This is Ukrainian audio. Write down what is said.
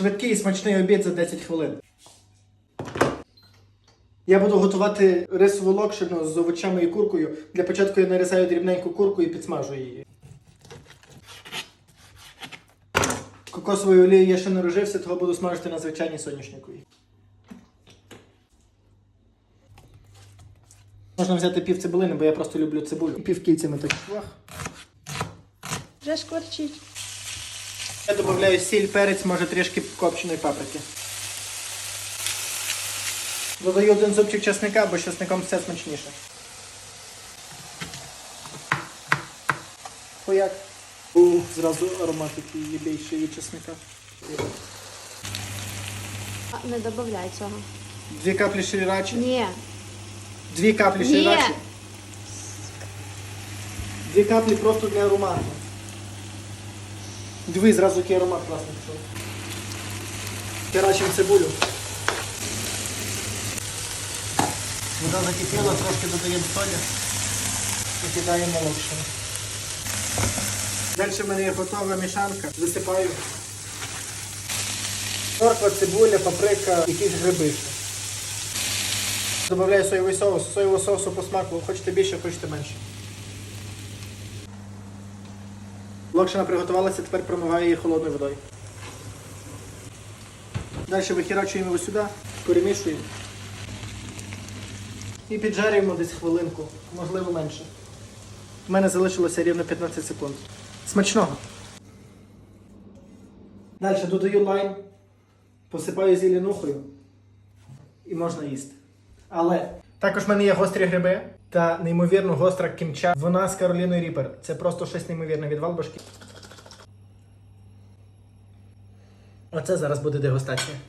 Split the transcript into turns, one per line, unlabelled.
Швидкий і смачний обід за 10 хвилин. Я буду готувати рисову локшину з овочами і куркою. Для початку я нарізаю дрібненьку курку і підсмажую її. Кокосовою олією я ще не розжився, того буду смажити на звичайній соняшниковій. Можна взяти пів цибулини, бо я просто люблю цибулю. І пів кільцями так.
Вже шкварчить.
Я додаю сіль, перець, може трішки копченої паприки. Додаю один зубчик чесника, бо з чесником все смачніше. Хуяк. Ух, зразу аромат який є більший від чесника.
А, Не додай цього.
Дві каплі шрірачі.
Ні.
Дві каплі
Ні.
шрірачі. Дві каплі просто для аромату. Диви, зразу який аромат класний пішов. Херачимо цибулю. Вода закипіла, трошки додаємо солі і кидаємо локшину. Далі в мене є готова мішанка. Висипаю. Морква, цибуля, паприка, якісь гриби. Добавляю соєвий соус. Соєвого соусу по смаку. Хочете більше, хочете менше. Локшина приготувалася, тепер промиваю її холодною водою. Далі вихірачуємо його сюди, перемішуємо. І піджарюємо десь хвилинку, можливо менше. У мене залишилося рівно 15 секунд. Смачного! Далі додаю лайм, посипаю зеленухою і можна їсти. Але також в мене є гострі гриби та неймовірно гостра кімча. Вона з Кароліною Ріпер. Це просто щось неймовірне від Валбашки. Оце зараз буде дегустація.